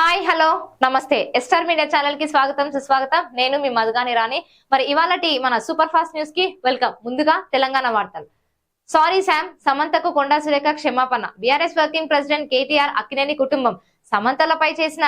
Hi hello నమస్తే. ఎస్టార్ media ఛానల్కి స్వాగతం సుస్వాగతం. నేను మీ మధుగాని రాణి. మరి ఇవాళటి మన సూపర్ ఫాస్ట్ న్యూస్కి వెల్కమ్. ముందుగా తెలంగాణ వార్తలు. సారీ శామ్ సమంతకు కొండా సురేఖ క్షమాపణ. BRS working president KTR Akkineni కుటుంబం. సమంతలపై చేసిన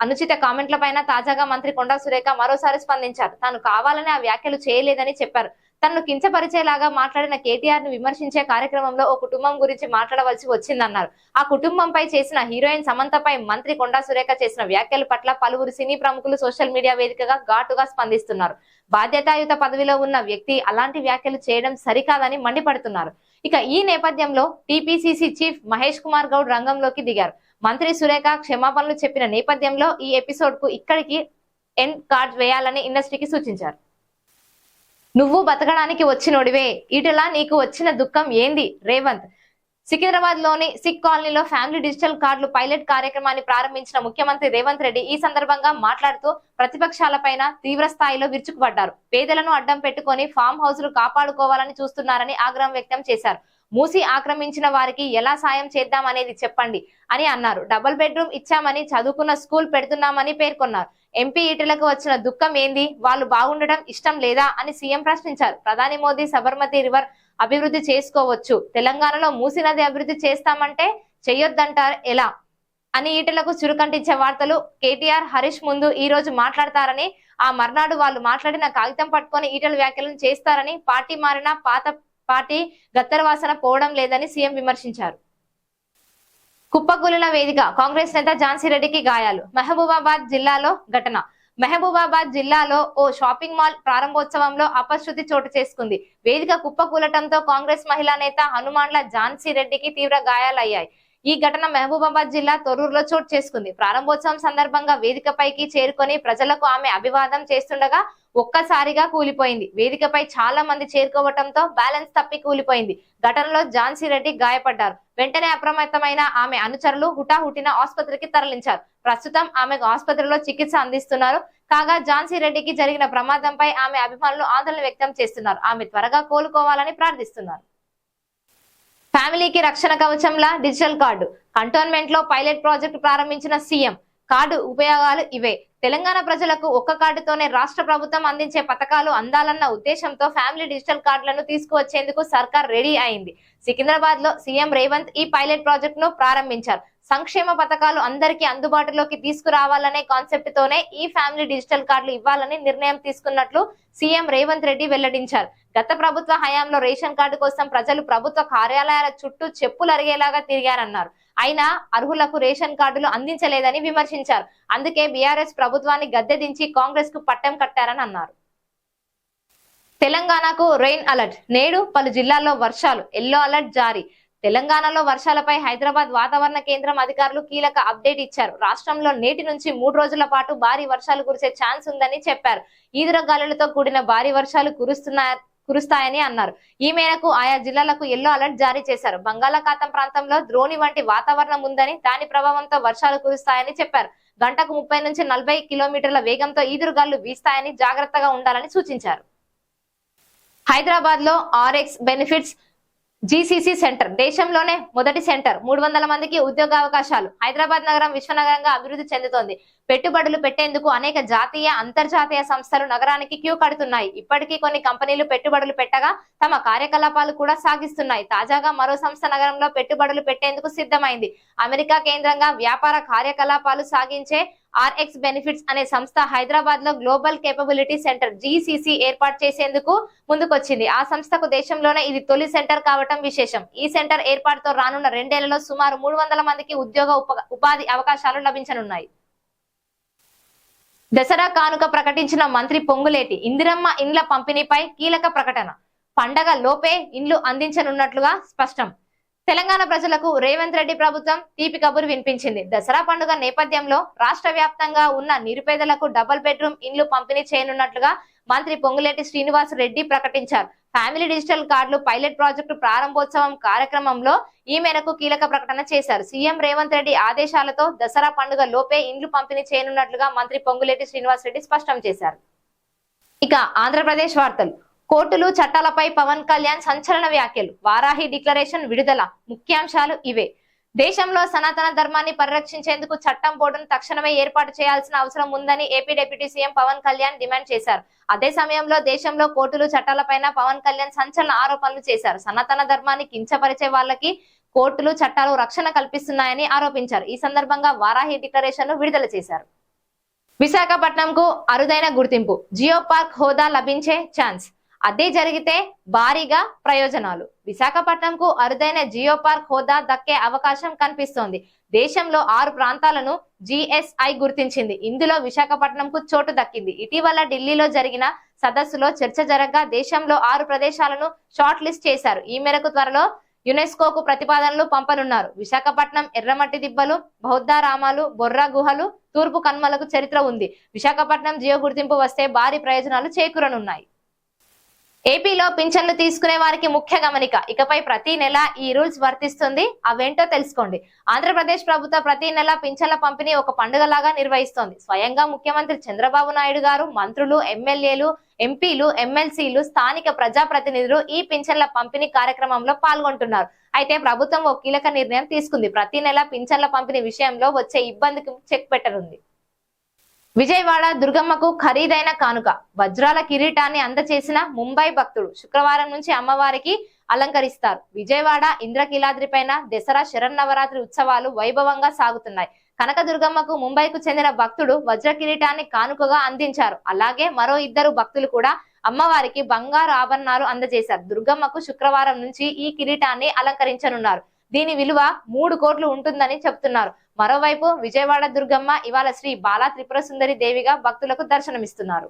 అనుచిత కామెంట్లపైన తాజాగా మంత్రి కొండా సురేఖ మరోసారి స్పందించారు. తాను కావాలని ఆ వ్యాఖ్యలు చేయలేదని చెప్పారు. తనను కించపరిచేలాగా మాట్లాడిన కేటీఆర్ను విమర్శించే కార్యక్రమంలో ఓ కుటుంబం గురించి మాట్లాడవలసి వచ్చిందన్నారు. ఆ కుటుంబంపై చేసిన హీరోయిన్ సమంతపై మంత్రి కొండా సురేఖ చేసిన వ్యాఖ్యల పట్ల పలువురు సినీ ప్రముఖులు సోషల్ మీడియా వేదికగా ఘాటుగా స్పందిస్తున్నారు. బాధ్యతాయుత పదవిలో ఉన్న వ్యక్తి అలాంటి వ్యాఖ్యలు చేయడం సరికాదని మండిపడుతున్నారు. ఇక ఈ నేపథ్యంలో టీపీసీసీ చీఫ్ మహేష్ కుమార్ గౌడ్ రంగంలోకి దిగారు. మంత్రి సురేఖ క్షమాపణలు చెప్పిన నేపథ్యంలో ఈ ఎపిసోడ్కు ఇక్కడికి ఎండ్ కార్డ్ వేయాలని ఇండస్ట్రీకి సూచించారు. నువ్వు బతకడానికి వచ్చినోడివే. ఇటులా నీకు వచ్చిన దుఃఖం ఏంది? రేవంత్. సికింద్రాబాద్లోని సిక్ కాలనీలో ఫ్యామిలీ డిజిటల్ కార్డులు పైలట్ కార్యక్రమాన్ని ప్రారంభించిన ముఖ్యమంత్రి రేవంత్ రెడ్డి ఈ సందర్భంగా మాట్లాడుతూ ప్రతిపక్షాలపైన తీవ్ర స్థాయిలో విరుచుకుపడ్డారు. పేదలను అడ్డం పెట్టుకొని ఫామ్ హౌస్లు కాపాడుకోవాలని చూస్తున్నారని ఆగ్రహం వ్యక్తం చేశారు. మూసి ఆక్రమించిన వారికి ఎలా సాయం చేద్దాం అనేది చెప్పండి అని అన్నారు. డబుల్ బెడ్రూమ్ ఇచ్చామని చదువుకున్న స్కూల్ పెడుతున్నామని పేర్కొన్నారు. ఎంపీ ఈటలకు వచ్చిన దుఃఖం ఏంది? వాళ్ళు బాగుండడం ఇష్టం లేదా అని సీఎం ప్రశ్నించారు. ప్రధాని మోదీ సబర్మతి రివర్ అభివృద్ధి చేసుకోవచ్చు. తెలంగాణలో మూసీ నది అభివృద్ధి చేస్తామంటే చెయ్యొద్దంటారు ఎలా? అని ఈటలకు చురుకంటించే వార్తలు కేటీఆర్ హరీష్ ముందు ఈ రోజు మాట్లాడతారని ఆ మర్నాడు వాళ్ళు మాట్లాడిన కాగితం పట్టుకొని ఈటల వ్యాఖ్యలను చేస్తారని పార్టీ మారిన పాత పార్టీ గత్తరవాసన పోవడం లేదని సీఎం విమర్శించారు. కుప్పగూలుల వేదిక కాంగ్రెస్ నేత ఝాన్సీ రెడ్డికి గాయాలు. మహబూబాబాద్ జిల్లాలో ఘటన. మహబూబాబాద్ జిల్లాలో ఓ షాపింగ్ మాల్ ప్రారంభోత్సవంలో అపశృతి చోటు చేసుకుంది. వేదిక కుప్పకూలటంతో కాంగ్రెస్ మహిళా నేత హనుమాన్ల ఝాన్సీ రెడ్డికి తీవ్ర గాయాలయ్యాయి. ఈ ఘటన మహబూబాబాద్ జిల్లా తొర్రూరులో చోటు చేసుకుంది. ప్రారంభోత్సవం సందర్భంగా వేదికపైకి చేరుకొని ప్రజలకు ఆమె అభివాదం చేస్తుండగా ఒక్కసారిగా కూలిపోయింది. వేదికపై చాలా మంది చేరుకోవటంతో బ్యాలెన్స్ తప్పి కూలిపోయింది. ఘటనలో ఝాన్సీ రెడ్డి గాయపడ్డారు. వెంటనే అప్రమత్తమైన ఆమె అనుచరులు హుటాహుటిన ఆసుపత్రికి తరలించారు. ప్రస్తుతం ఆమెకు ఆసుపత్రిలో చికిత్స అందిస్తున్నారు. కాగా ఝాన్సీ రెడ్డికి జరిగిన ప్రమాదంపై ఆమె అభిమానులు ఆందోళన వ్యక్తం చేస్తున్నారు. ఆమె త్వరగా కోలుకోవాలని ప్రార్థిస్తున్నారు. ఫ్యామిలీకి రక్షణ కవచంలా డిజిటల్ కార్డు. కంటోన్మెంట్లో పైలట్ ప్రాజెక్టు ప్రారంభించిన సీఎం. కార్డు ఉపయోగాలు ఇవే. తెలంగాణ ప్రజలకు ఒక్క కార్డుతోనే రాష్ట్ర ప్రభుత్వం అందించే పథకాలు అందాలన్న ఉద్దేశంతో ఫ్యామిలీ డిజిటల్ కార్డులను తీసుకువచ్చేందుకు సర్కార్ రెడీ అయింది. సికింద్రాబాద్లో సీఎం రేవంత్ ఈ పైలట్ ప్రాజెక్ట్ను ప్రారంభించారు. సంక్షేమ పథకాలు అందరికీ అందుబాటులోకి తీసుకురావాలనే కాన్సెప్ట్ తోనే ఈ ఫ్యామిలీ డిజిటల్ కార్డులు ఇవ్వాలని నిర్ణయం తీసుకున్నట్లు సీఎం రేవంత్ రెడ్డి వెల్లడించారు. గత ప్రభుత్వ హయాంలో రేషన్ కార్డు కోసం ప్రజలు ప్రభుత్వ కార్యాలయాల చుట్టూ చెప్పులు అరిగేలాగా తిరిగారన్నారు. అయినా అర్హులకు రేషన్ కార్డులు అందించలేదని విమర్శించారు. అందుకే బీఆర్ఎస్ ప్రభుత్వాన్ని గద్దె దించి కాంగ్రెస్కు పట్టం కట్టారని అన్నారు. తెలంగాణకు రెయిన్ అలర్ట్ నేడు పలు జిల్లాల్లో వర్షాలు. ఎల్లో అలర్ట్ జారీ. తెలంగాణలో వర్షాలపై హైదరాబాద్ వాతావరణ కేంద్రం అధికారులు కీలక అప్డేట్ ఇచ్చారు. రాష్ట్రంలో నేటి నుంచి మూడు రోజుల పాటు భారీ వర్షాలు కురిసే ఛాన్స్ ఉందని చెప్పారు. ఈదురగాలులతో కూడిన భారీ వర్షాలు కురుస్తున్నా కురుస్తాయని అన్నారు. ఈ మేరకు ఆయా జిల్లాలకు ఎల్లో అలర్ట్ జారీ చేశారు. బంగాళాఖాతం ప్రాంతంలో ద్రోణి వంటి వాతావరణం ఉందని దాని ప్రభావంతో వర్షాలు కురుస్తాయని చెప్పారు. గంటకు ముప్పై నుంచి నలభై కిలోమీటర్ల వేగంతో ఈదురుగాలు వీస్తాయని జాగ్రత్తగా ఉండాలని సూచించారు. హైదరాబాద్లో ఆర్ఎక్స్ బెనిఫిట్స్ జీసీసీ సెంటర్ దేశంలోనే మొదటి సెంటర్. మూడు వందల మందికి ఉద్యోగ అవకాశాలు. హైదరాబాద్ నగరం విశ్వనగరంగా అభివృద్ధి చెందుతోంది. పెట్టుబడులు పెట్టేందుకు అనేక జాతీయ అంతర్జాతీయ సంస్థలు నగరానికి క్యూ కడుతున్నాయి. ఇప్పటికీ కొన్ని కంపెనీలు పెట్టుబడులు పెట్టగా తమ కార్యకలాపాలు కూడా సాగిస్తున్నాయి. తాజాగా మరో సంస్థ నగరంలో పెట్టుబడులు పెట్టేందుకు సిద్ధమైంది. అమెరికా కేంద్రంగా వ్యాపార కార్యకలాపాలు సాగించే ఆర్ఎక్స్ బెనిఫిట్స్ అనే సంస్థ హైదరాబాద్లో గ్లోబల్ కేపబిలిటీ సెంటర్ జీసీసీ ఏర్పాటు చేసేందుకు ముందుకొచ్చింది. ఆ సంస్థకు దేశంలోనే ఇది తొలి సెంటర్ కావటం విశేషం. ఈ సెంటర్ ఏర్పాటుతో రానున్న రెండేళ్ళలో సుమారు మూడు వందల మందికి ఉద్యోగ ఉప- ఉపాధి అవకాశాలు లభించనున్నాయి. దసరా కానుక ప్రకటించిన మంత్రి పొంగులేటి ఇందిరమ్మ ఇండ్ల పంపిణీపై కీలక ప్రకటన. పండగ లోపే ఇండ్లు అందించనున్నట్లుగా స్పష్టం. తెలంగాణ ప్రజలకు రేవంత్ రెడ్డి ప్రభుత్వం తీపి కబురు వినిపించింది. దసరా పండుగ నేపథ్యంలో రాష్ట్ర వ్యాప్తంగా ఉన్న నిరుపేదలకు డబుల్ బెడ్రూమ్ ఇండ్లు పంపిణీ చేయనున్నట్లుగా మంత్రి పొంగులేటి శ్రీనివాస్ రెడ్డి ప్రకటించారు. ఫ్యామిలీ డిజిటల్ కార్డులు పైలట్ ప్రాజెక్టు ప్రారంభోత్సవం కార్యక్రమంలో ఈ మేరకు కీలక ప్రకటన చేశారు. సీఎం రేవంత్ రెడ్డి ఆదేశాలతో దసరా పండుగ లోపే ఇండ్లు పంపిణీ చేయనున్నట్లుగా మంత్రి పొంగులేటి శ్రీనివాస్ రెడ్డి స్పష్టం చేశారు. ఇక ఆంధ్రప్రదేశ్ వార్తలు. కోర్టులు చట్టాలపై పవన్ కళ్యాణ్ సంచలన వ్యాఖ్యలు. వారాహి డిక్లరేషన్ విడుదల. ముఖ్యాంశాలు ఇవే. దేశంలో సనాతన ధర్మాన్ని పరిరక్షించేందుకు చట్టం బోర్డును తక్షణమే ఏర్పాటు చేయాల్సిన అవసరం ఉందని AP deputy CM Pawan Kalyan demand చేశారు. అదే సమయంలో దేశంలో కోర్టులు చట్టాలపైన పవన్ కళ్యాణ్ సంచలన ఆరోపణలు చేశారు. సనాతన ధర్మాన్ని కించపరిచే వాళ్ళకి కోర్టులు చట్టాలు రక్షణ కల్పిస్తున్నాయని ఆరోపించారు. ఈ సందర్భంగా వారాహి డిక్లరేషన్ విడుదల చేశారు. విశాఖపట్నంకు అరుదైన గుర్తింపు. జియో పార్క్ హోదా లభించే ఛాన్స్. అదే జరిగితే భారీగా ప్రయోజనాలు. విశాఖపట్నంకు అరుదైన జియో పార్క్ హోదా దక్కే అవకాశం కనిపిస్తోంది. దేశంలో ఆరు ప్రాంతాలను జిఎస్ఐ గుర్తించింది. ఇందులో విశాఖపట్నంకు చోటు దక్కింది. ఇటీవల ఢిల్లీలో జరిగిన సదస్సులో చర్చ జరగగా దేశంలో ఆరు ప్రదేశాలను షార్ట్ లిస్ట్ చేశారు. ఈ మేరకు త్వరలో యునెస్కోకు ప్రతిపాదనలు పంపనున్నారు. విశాఖపట్నం ఎర్రమట్టి దిబ్బలు బౌద్ధారామాలు బొర్రా గుహలు తూర్పు కన్మలకు చరిత్ర ఉంది. విశాఖపట్నం జియో గుర్తింపు వస్తే భారీ ప్రయోజనాలు చేకూరనున్నాయి. ఏపీలో పింఛన్లు తీసుకునే వారికి ముఖ్య గమనిక. ఇకపై ప్రతి నెల ఈ రూల్స్ వర్తిస్తుంది. అవేంటో తెలుసుకోండి. ఆంధ్రప్రదేశ్ ప్రభుత్వం ప్రతి నెల పింఛన్ల పంపిణీ ఒక పండుగలాగా నిర్వహిస్తోంది. స్వయంగా ముఖ్యమంత్రి చంద్రబాబు నాయుడు గారు మంత్రులు ఎమ్మెల్యేలు ఎంపీలు ఎమ్మెల్సీలు స్థానిక ప్రజాప్రతినిధులు ఈ పింఛన్ల పంపిణీ కార్యక్రమంలో పాల్గొంటున్నారు. అయితే ప్రభుత్వం ఓ కీలక నిర్ణయం తీసుకుంది. ప్రతి నెల పింఛన్ల పంపిణీ విషయంలో వచ్చే ఇబ్బందికి చెక్ పెట్టనుంది. విజయవాడ దుర్గమ్మకు ఖరీదైన కానుక. వజ్రాల కిరీటాన్ని అందచేసిన ముంబై భక్తుడు శుక్రవారం నుంచి అమ్మవారికి అలంకరిస్తారు. విజయవాడ ఇంద్రకీలాద్రి పైన దసరా శరన్నవరాత్రి ఉత్సవాలు వైభవంగా సాగుతున్నాయి. కనకదుర్గమ్మకు ముంబైకు చెందిన భక్తుడు వజ్ర కిరీటాన్ని కానుకగా అందించారు. అలాగే మరో ఇద్దరు భక్తులు కూడా అమ్మవారికి బంగారు ఆభరణాలు అందజేశారు. దుర్గమ్మకు శుక్రవారం నుంచి ఈ కిరీటాన్ని అలంకరించనున్నారు. దీని విలువ మూడు కోట్లు ఉంటుందని చెప్తున్నారు మరోవైపు విజయవాడ దుర్గమ్మ ఇవాళ శ్రీ బాలా త్రిపుర సుందరి దేవిగా భక్తులకు దర్శనమిస్తున్నారు.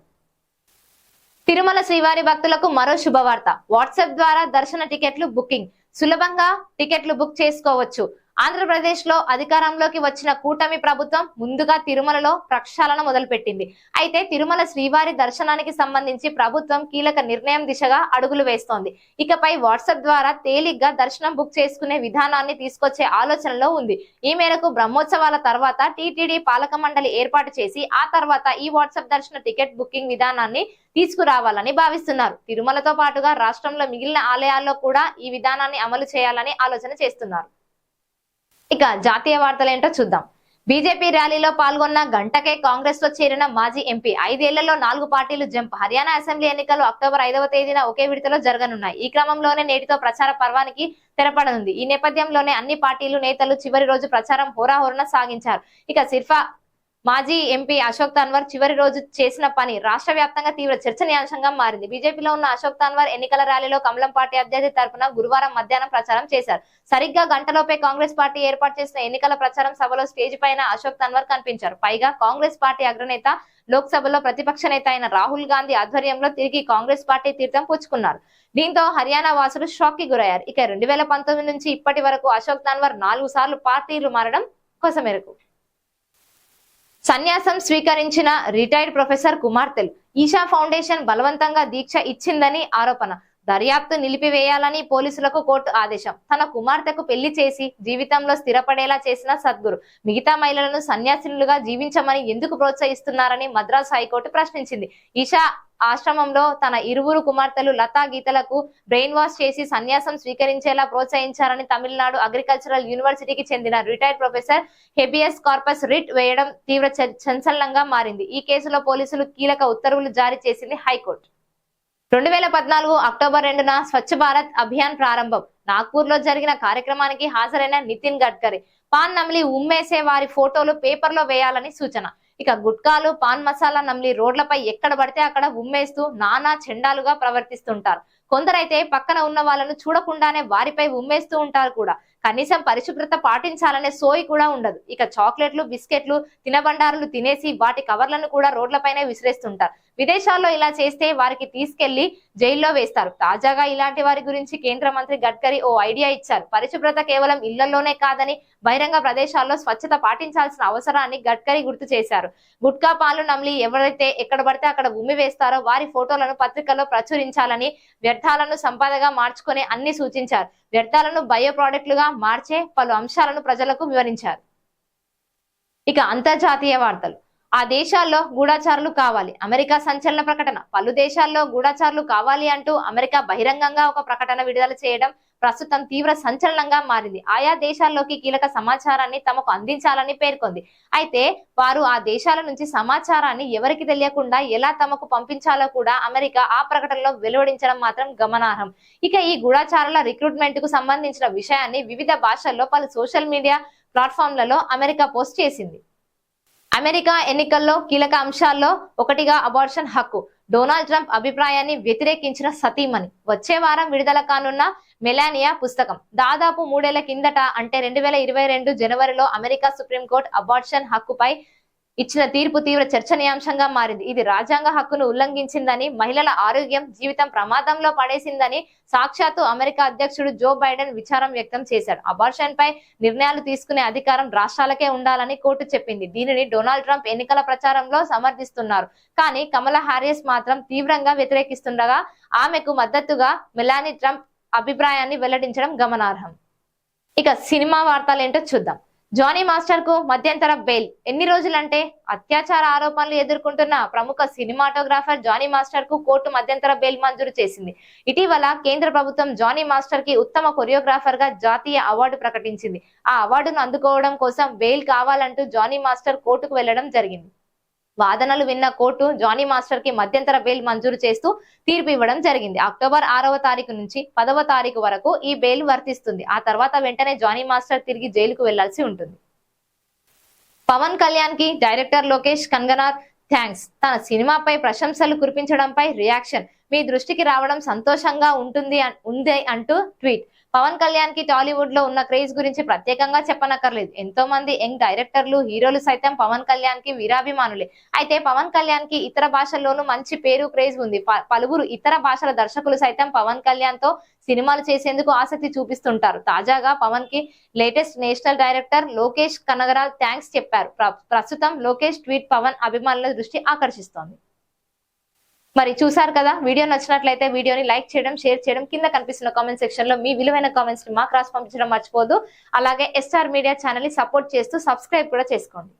తిరుమల శ్రీవారి భక్తులకు మరో శుభవార్త. వాట్సాప్ ద్వారా దర్శన టికెట్లు బుకింగ్. సులభంగా టికెట్లు బుక్ చేసుకోవచ్చు. ఆంధ్రప్రదేశ్లో అధికారంలోకి వచ్చిన కూటమి ప్రభుత్వం ముందుగా తిరుమలలో ప్రక్షాళన మొదలుపెట్టింది. అయితే తిరుమల శ్రీవారి దర్శనానికి సంబంధించి ప్రభుత్వం కీలక నిర్ణయం దిశగా అడుగులు వేస్తోంది. ఇకపై వాట్సాప్ ద్వారా తేలిగ్గా దర్శనం బుక్ చేసుకునే విధానాన్ని తీసుకొచ్చే ఆలోచనలో ఉంది. ఈ మేరకు బ్రహ్మోత్సవాల తర్వాత టీటీడీ పాలక మండలి ఏర్పాటు చేసి ఆ తర్వాత ఈ వాట్సాప్ దర్శన టికెట్ బుకింగ్ విధానాన్ని తీసుకురావాలని భావిస్తున్నారు. తిరుమలతో పాటుగా రాష్ట్రంలో మిగిలిన ఆలయాల్లో కూడా ఈ విధానాన్ని అమలు చేయాలని ఆలోచన చేస్తున్నారు. ఇక జాతీయ వార్తలు ఏంటో చూద్దాం. బీజేపీ ర్యాలీలో పాల్గొన్న గంటకే కాంగ్రెస్లో చేరిన మాజీ ఎంపీ. ఐదేళ్ళలో నాలుగు పార్టీలు జంప్. హర్యానా అసెంబ్లీ ఎన్నికలు అక్టోబర్ ఐదవ తేదీన ఒకే విడతలో జరగనున్నాయి. ఈ క్రమంలోనే నేటితో ప్రచార పర్వానికి తెరపడనుంది. ఈ నేపథ్యంలోనే అన్ని పార్టీలు నేతలు చివరి రోజు ప్రచారం హోరాహోరణ సాగించారు. ఇక సిర్ఫా మాజీ ఎంపీ అశోక్ తన్వర్ చివరి రోజు చేసిన పని రాష్ట్ర వ్యాప్తంగా తీవ్ర చర్చనీయాంశంగా మారింది. బీజేపీలో ఉన్న అశోక్ తన్వర్ ఎన్నికల ర్యాలీలో కమలం పార్టీ అభ్యర్థి తరఫున గురువారం మధ్యాహ్నం ప్రచారం చేశారు. సరిగ్గా గంటలోపే కాంగ్రెస్ పార్టీ ఏర్పాటు చేసిన ఎన్నికల ప్రచారం సభలో స్టేజ్ పైన అశోక్ తన్వర్ కనిపించారు. పైగా కాంగ్రెస్ పార్టీ అగ్రనేత లోక్సభలో ప్రతిపక్ష నేత అయిన రాహుల్ గాంధీ ఆధ్వర్యంలో తిరిగి కాంగ్రెస్ పార్టీ తీర్థం పుచ్చుకున్నారు. దీంతో హర్యానా వాసులు షాక్కి గురయ్యారు. ఇక రెండు వేల పంతొమ్మిది నుంచి ఇప్పటి వరకు అశోక్ తన్వర్ నాలుగు సార్లు పార్టీలు మారడం కొసమెరుకు. సన్యాసం స్వీకరించిన రిటైర్డ్ ప్రొఫెసర్ కుమార్తెలు. ఈషా ఫౌండేషన్ బలవంతంగా దీక్ష ఇచ్చిందని ఆరోపణ. దర్యాప్తు నిలిపివేయాలని పోలీసులకు కోర్టు ఆదేశం. తన కుమార్తెకు పెళ్ళి చేసి జీవితంలో స్థిరపడేలా చేసిన సద్గురు. మిగతా మహిళలను సన్యాసినులుగా జీవించమని ఎందుకు ప్రోత్సహిస్తున్నారని మద్రాసు హైకోర్టు ప్రశ్నించింది. ఈషా ఆశ్రమంలో తన ఇరువురు కుమార్తెలు లతా గీతలకు బ్రెయిన్ వాష్ చేసి సన్యాసం స్వీకరించేలా ప్రోత్సహించారని తమిళనాడు అగ్రికల్చరల్ యూనివర్సిటీకి చెందిన retired professor habeas corpus writ వేయడం తీవ్ర చ- మారింది. ఈ కేసులో పోలీసులు కీలక ఉత్తర్వులు జారీ చేసింది హైకోర్టు. రెండు వేల పద్నాలుగు అక్టోబర్ రెండున స్వచ్ఛ భారత్ అభియాన్ ప్రారంభం. నాగ్పూర్లో జరిగిన కార్యక్రమానికి హాజరైన నితిన్ గడ్కరీ. పాన్ నమ్లి ఉమ్మేసే వారి ఫోటోలు పేపర్లో వేయాలని సూచన. ఇక గుట్కాలు పాన్ మసాలా నమిలి రోడ్లపై ఎక్కడ పడితే అక్కడ ఉమ్మేస్తూ నానా చెండాలుగా ప్రవర్తిస్తుంటారు. కొందరైతే పక్కన ఉన్న వాళ్ళను చూడకుండానే వారిపై ఉమ్మేస్తూ ఉంటారు కూడా. కనీసం పరిశుభ్రత పాటించాలనే సోయి కూడా ఉండదు. ఇక చాక్లెట్లు బిస్కెట్లు తినబండారులు తినేసి వాటి కవర్లను కూడా రోడ్లపైనే విసిరేస్తుంటారు. విదేశాల్లో ఇలా చేస్తే వారికి తీసుకెళ్ళి జైల్లో వేస్తారు. తాజాగా ఇలాంటి వారి గురించి కేంద్ర మంత్రి గడ్కరీ ఓ ఐడియా ఇచ్చారు. పరిశుభ్రత కేవలం ఇళ్ళలోనే కాదని బహిరంగ ప్రదేశాల్లో స్వచ్ఛత పాటించాల్సిన అవసరాన్ని గడ్కరీ గుర్తు చేశారు. గుట్కా పాలు నమిలి ఎవరైతే ఎక్కడ పడితే అక్కడ ఉమ్మి వేస్తారో వారి ఫోటోలను పత్రికల్లో ప్రచురించాలని వ్యర్థాలను సంపదగా మార్చుకునే అన్ని సూచించారు. వ్యర్థాలను బయో ప్రాడక్ట్లుగా మార్చే పలు అంశాలను ప్రజలకు వివరించారు. ఇక అంతర్జాతీయ వార్తలు. ఆ దేశాల్లో గూఢాచారులు కావాలి. అమెరికా సంచలన ప్రకటన. పలు దేశాల్లో గూఢాచారులు కావాలి అంటూ అమెరికా బహిరంగంగా ఒక ప్రకటన విడుదల చేయడం ప్రస్తుతం తీవ్ర సంచలనంగా మారింది. ఆయా దేశాల్లోకి కీలక సమాచారాన్ని తమకు అందించాలని పేర్కొంది. అయితే వారు ఆ దేశాల నుంచి సమాచారాన్ని ఎవరికి తెలియకుండా ఎలా తమకు పంపించాలో కూడా అమెరికా ఆ ప్రకటనలో వెలువడించడం మాత్రం గమనార్హం. ఇక ఈ గూఢాచారుల రిక్రూట్మెంట్కు సంబంధించిన విషయాన్ని వివిధ భాషల్లో పలు సోషల్ మీడియా ప్లాట్ఫామ్లలో అమెరికా పోస్ట్ చేసింది. అమెరికా ఎన్నికల్లో కీలక అంశాల్లో ఒకటిగా అబార్షన్ హక్కు డొనాల్డ్ ట్రంప్ అభిప్రాయాన్ని వ్యతిరేకించిన సతీమణి. వచ్చే వారం విడుదల కానున్న మెలానియా పుస్తకం. దాదాపు మూడేళ్ళ కిందట అంటే రెండు వేల ఇరవై రెండు జనవరిలో అమెరికా సుప్రీంకోర్టు అబార్షన్ హక్కుపై ఇచ్చిన తీర్పు తీవ్ర చర్చనీయాంశంగా మారింది. ఇది రాజ్యాంగ హక్కును ఉల్లంఘించిందని మహిళల ఆరోగ్యం జీవితం ప్రమాదంలో పడేసిందని సాక్షాత్తు అమెరికా అధ్యక్షుడు జో బైడెన్ విచారం వ్యక్తం చేశాడు అబార్షన్ పై నిర్ణయాలు తీసుకునే అధికారం రాష్ట్రాలకే ఉండాలని కోర్టు చెప్పింది. దీనిని డొనాల్డ్ ట్రంప్ ఎన్నికల ప్రచారంలో సమర్థిస్తున్నారు. కానీ కమలా హారిస్ మాత్రం తీవ్రంగా వ్యతిరేకిస్తుండగా ఆమెకు మద్దతుగా మిలానీ ట్రంప్ అభిప్రాయాన్ని వెల్లడించడం గమనార్హం. ఇక సినిమా వార్తలు ఏంటో చూద్దాం. జానీ మాస్టర్కు మధ్యంతర బెయిల్. ఎన్ని రోజులంటే అత్యాచార ఆరోపణలు ఎదుర్కొంటున్న ప్రముఖ సినిమాటోగ్రాఫర్ జానీ మాస్టర్కు కోర్టు మధ్యంతర బెయిల్ మంజూరు చేసింది. ఇటీవల కేంద్ర ప్రభుత్వం జానీ మాస్టర్కి ఉత్తమ కొరియోగ్రాఫర్గా జాతీయ అవార్డు ప్రకటించింది. ఆ అవార్డును అందుకోవడం కోసం బెయిల్ కావాలంటూ జానీ మాస్టర్ కోర్టుకు వెళ్ళడం జరిగింది. వాదనలు విన్న కోర్టు జానీ మాస్టర్కి మధ్యంతర బెయిల్ మంజూరు చేస్తూ తీర్పు ఇవ్వడం జరిగింది. అక్టోబర్ ఆరవ తారీఖు నుంచి పదవ తారీఖు వరకు ఈ బెయిల్ వర్తిస్తుంది. ఆ తర్వాత వెంటనే జానీ మాస్టర్ తిరిగి జైలుకు వెళ్ళాల్సి ఉంటుంది. పవన్ కళ్యాణ్కి డైరెక్టర్ లోకేష్ కంగనా థ్యాంక్స్. తన సినిమాపై ప్రశంసలు కురిపించడంపై రియాక్షన్. మీ దృష్టికి రావడం సంతోషంగా ఉంటుంది ఉంది అంటూ ట్వీట్. పవన్ కళ్యాణ్కి టాలీవుడ్లో ఉన్న క్రేజ్ గురించి ప్రత్యేకంగా చెప్పనక్కర్లేదు. ఎంతో మంది యంగ్ డైరెక్టర్లు హీరోలు సైతం పవన్ కళ్యాణ్కి వీరాభిమానులే. అయితే పవన్ కళ్యాణ్కి ఇతర భాషల్లోనూ మంచి పేరు క్రేజ్ ఉంది. పలువురు ఇతర భాషల దర్శకులు సైతం పవన్ కళ్యాణ్తో సినిమాలు చేసేందుకు ఆసక్తి చూపిస్తుంటారు. తాజాగా పవన్కి latest national director Lokesh Kanagaraj thanks చెప్పారు. ప్రస్తుతం లోకేష్ ట్వీట్ పవన్ అభిమానుల దృష్టి ఆకర్షిస్తోంది. మరి చూసారు కదా? వీడియో నచ్చినట్లయితే వీడియోని లైక్ చేయడం షేర్ చేయడం కింద కనిపిస్తున్న కామెంట్ సెక్షన్లో మీ విలువైన కామెంట్స్ని మాకు రాసి పంపించడం మర్చిపోదు. అలాగే ఎస్ఆర్ మీడియా ఛానల్ని సపోర్ట్ చేస్తూ సబ్స్క్రైబ్ కూడా చేసుకోండి.